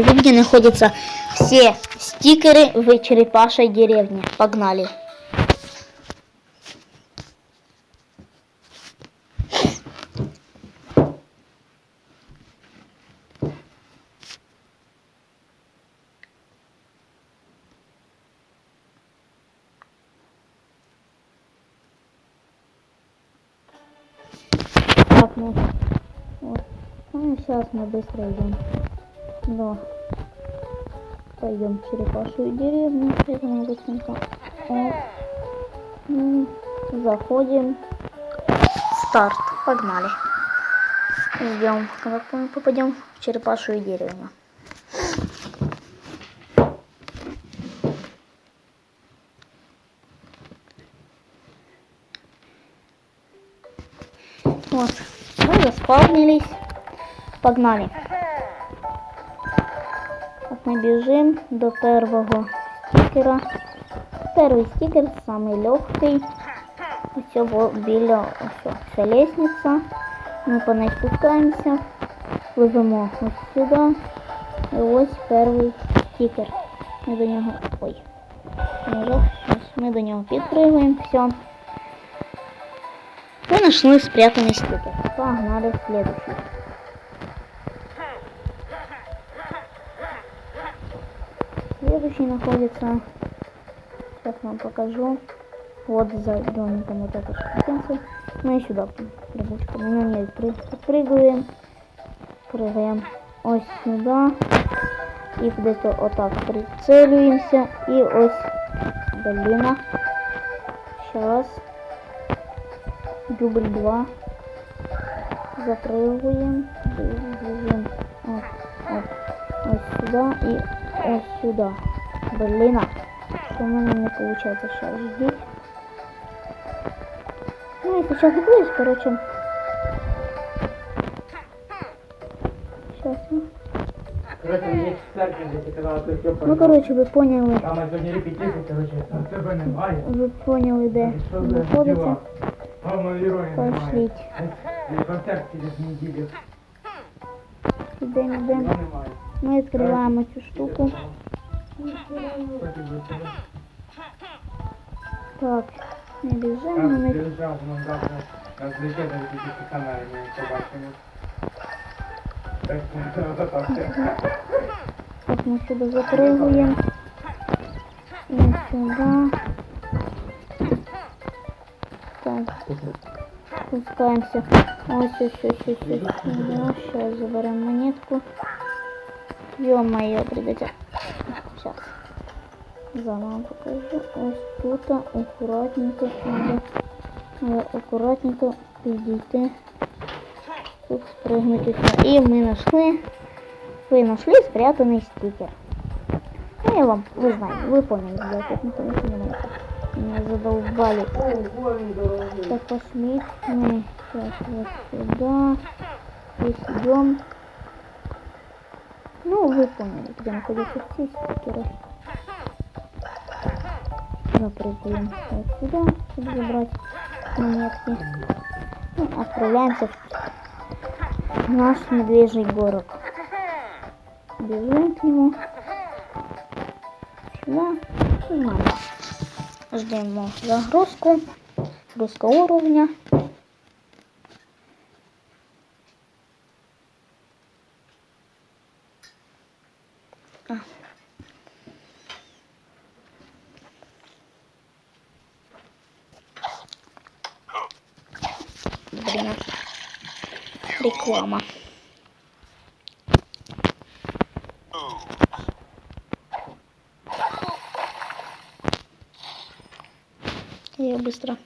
где находятся все стикеры в черепашей деревне. Погнали. Ну. Ну, сейчас мы быстро идем. Да. Пойдем черепашую деревню. Мы быстренько. Ну, Заходим. Старт. Погнали. Ждем, когда мы попадем в черепашую деревню. Вот. Мы заспавнились. Погнали. Так, ми біжимо до первого стікера. Перший стікер самий легкий. Ось цього біля ось це лестниця. Ми по ній спускаємося. Пливемо ось сюди. І ось перший стікер. Ми до нього. Ой. Снежок. Ось ми до нього підпрыгуємо. Все. Мы нашли спрятанный стикер. Погнали в следующий. Следующий находится, сейчас вам покажу, вот за домиком вот этой штукенции. Мы сюда прыгучками на ней прыгаем, прыгаем ось сюда, и где-то вот так прицеливаемся, и ось долина. Сейчас. Дубль 2. Запрыгиваем. Бежим. Вот, вот, вот сюда и вот сюда. Блин, что у меня не получается сейчас здесь. Ну, это сейчас будет, короче. Сейчас. Ну, короче, вы ну, поняли. Вы поняли, да. Выходите. Пошлите. Идем, идем. Мы открываем эту штуку. Потім буде тебе. Так, не біжимо, Там ми приїжджав, нам завтра розлетіти на якісь камери, ми побачимо. Так, отак все. Так, мы сюда запрыгиваем. И сюда. Так, спускаемся. Ось, ось, ось, ось, ось сюда. Сейчас заберем монетку. Ё-моё, придайте. Сейчас. Заново покажу. Ось тут аккуратненько надо. Надо аккуратненько підійти. Тут спрыгнуть сюда. И мы нашли вы нашли спрятанный стикер. Ну, я вам, вы знаете, вы поняли, да, тут никто не понимает. Меня задолбали. Так, пошли мы сейчас вот сюда. Здесь идем. Ну, вы поняли, где находятся все стикеры. Запрыгиваем вот сюда, чтобы забрать монетки. Ну, отправляемся в наш медвежий город. Бежим к нему. Сюда. И. Ждем загрузку. Загрузка уровня. А. Блин, реклама. Я быстро